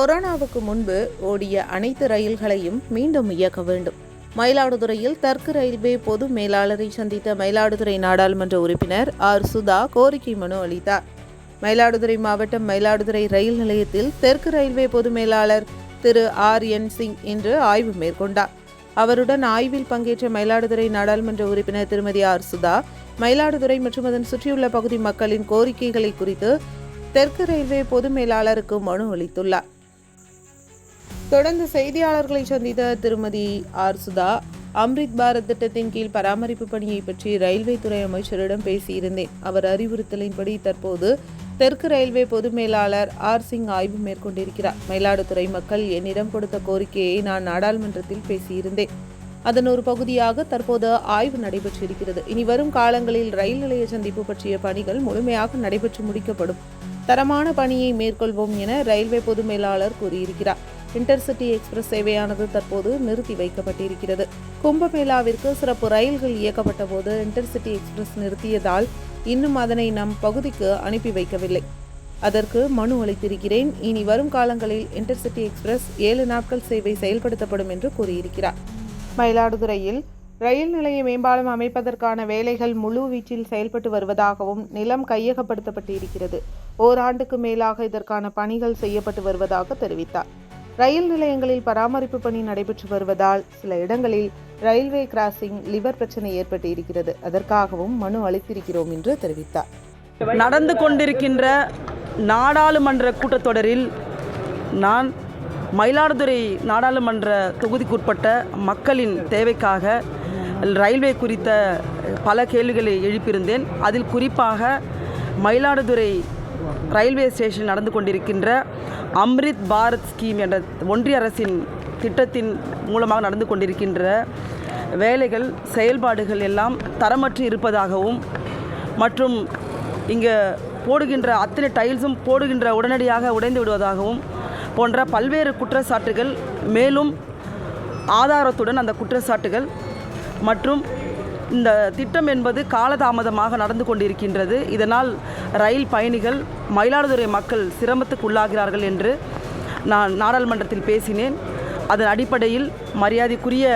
கொரோனாவுக்கு முன்பு ஓடிய அனைத்து ரயில்களையும் மீண்டும் இயக்க வேண்டும். மயிலாடுதுறையில் தெற்கு ரயில்வே பொது மேலாளரை சந்தித்த மயிலாடுதுறை நாடாளுமன்ற உறுப்பினர் ஆர். சுதா கோரிக்கை மனு அளித்தார். மயிலாடுதுறை மாவட்டம் மயிலாடுதுறை ரயில் நிலையத்தில் தெற்கு ரயில்வே பொது மேலாளர் திரு. ஆர். என். சிங் இன்று ஆய்வு மேற்கொண்டார். அவருடன் ஆய்வில் பங்கேற்ற மயிலாடுதுறை நாடாளுமன்ற உறுப்பினர் திருமதி ஆர். சுதா மயிலாடுதுறை மற்றும் அதன் சுற்றியுள்ள பகுதி மக்களின் கோரிக்கைகளை குறித்து தெற்கு ரயில்வே பொது மேலாளருக்கு மனு அளித்துள்ளார். தொடர்ந்து செய்தியாளர்களை சந்தித்த திருமதி ஆர் சுதா அம்ரித் பாரத் திட்டத்தின் கீழ் பராமரிப்பு பணியை பற்றி ரயில்வே துறை அமைச்சரிடம் பேசியிருந்தேன். அவர் அறிவுறுத்தலின்படி தற்போது தெற்கு ரயில்வே பொது மேலாளர் ஆர் சிங் ஆய்வு மேற்கொண்டிருக்கிறார். மயிலாடுதுறை மக்கள் என்னிடம் கொடுத்த கோரிக்கையை நான் நாடாளுமன்றத்தில் பேசியிருந்தேன். அதன் ஒரு பகுதியாக தற்போது ஆய்வு நடைபெற்றிருக்கிறது. இனி வரும் காலங்களில் ரயில் நிலைய சந்திப்பு பற்றிய பணிகள் முழுமையாக நடைபெற்று முடிக்கப்படும். தரமான பணியை மேற்கொள்வோம் என ரயில்வே பொது மேலாளர் கூறியிருக்கிறார். இன்டர்சிட்டி எக்ஸ்பிரஸ் சேவையானது தற்போது நிறுத்தி வைக்கப்பட்டிருக்கிறது. கும்பமேளாவிற்கு சிறப்பு ரயில்கள் இயக்கப்பட்ட போது இன்டர்சிட்டி எக்ஸ்பிரஸ் நிறுத்தியதால் இன்னும் அதனை நம் பகுதிக்கு அனுப்பி வைக்கவில்லை. அதற்கு மனு அளித்திருக்கிறேன். இனி வரும் காலங்களில் இன்டர்சிட்டி எக்ஸ்பிரஸ் ஏழு நாட்கள் சேவை செயல்படுத்தப்படும் என்று கூறியிருக்கிறார். மயிலாடுதுறையில் ரயில் நிலைய மேம்பாலம் அமைப்பதற்கான வேலைகள் முழு வீச்சில் செயல்பட்டு வருவதாகவும் நிலம் கையகப்படுத்தப்பட்டு இருக்கிறது ஓராண்டுக்கு மேலாக இதற்கான பணிகள் செய்யப்பட்டு வருவதாக தெரிவித்தார். ரயில் நிலையங்களில் பராமரிப்பு பணி நடைபெற்று வருவதால் சில இடங்களில் ரயில்வே கிராசிங் லிவர் பிரச்சனை ஏற்பட்டு இருக்கிறது அதற்காகவும் மனு அளித்திருக்கிறோம் என்று தெரிவித்தார். நடந்து கொண்டிருக்கின்ற நாடாளுமன்ற கூட்டத்தொடரில் நான் மயிலாடுதுறை நாடாளுமன்ற தொகுதிக்குட்பட்ட மக்களின் தேவைக்காக ரயில்வே குறித்த பல கேள்விகளை எழுப்பியிருந்தேன். அதில் குறிப்பாக மயிலாடுதுறை ரயில்வே ஸ்டேஷன் நடந்து கொண்டிருக்கின்ற அம்ரித் பாரத் ஸ்கீம் என்ற ஒன்றிய அரசின் திட்டத்தின் மூலமாக நடந்து கொண்டிருக்கின்ற வேலைகள் செயல்பாடுகள் எல்லாம் தரமற்று இருப்பதாகவும் மற்றும் இங்கே போடுகின்ற அத்தனை டைல்ஸும் போடுகின்ற உடனடியாக உடைந்து விடுவதாகவும் போன்ற பல்வேறு குற்றச்சாட்டுகள் மேலும் ஆதாரத்துடன் அந்த குற்றச்சாட்டுகள் மற்றும் இந்த திட்டம் என்பது காலதாமதமாக நடந்து கொண்டிருக்கின்றது. இதனால் ரயில் பயணிகள் மயிலாடுதுறை மக்கள் சிரமத்துக்கு உள்ளாகிறார்கள் என்று நான் நாடாளுமன்றத்தில் பேசினேன். அதன் அடிப்படையில் மரியாதைக்குரிய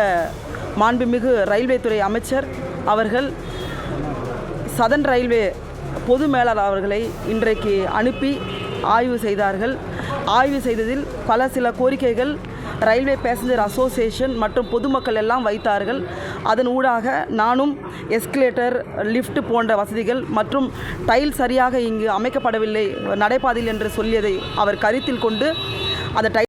மாண்புமிகு ரயில்வே துறை அமைச்சர் அவர்கள் சதன் ரயில்வே பொது மேலாளர் அவர்களை இன்றைக்கு அனுப்பி ஆய்வு செய்தார்கள். ஆய்வு செய்ததில் பல சில கோரிக்கைகள் ரயில்வே பேசஞ்சர் அசோசியேஷன் மற்றும் பொதுமக்கள் எல்லாம் வைத்தார்கள். அதன் ஊடாக நானும் எஸ்கலேட்டர் லிஃப்ட் போன்ற வசதிகள் மற்றும் டைல் சரியாக இங்கு அமைக்கப்படவில்லை நடைபாதையில் என்று சொல்லியதை அவர் கருத்தில் கொண்டு அந்த டைல்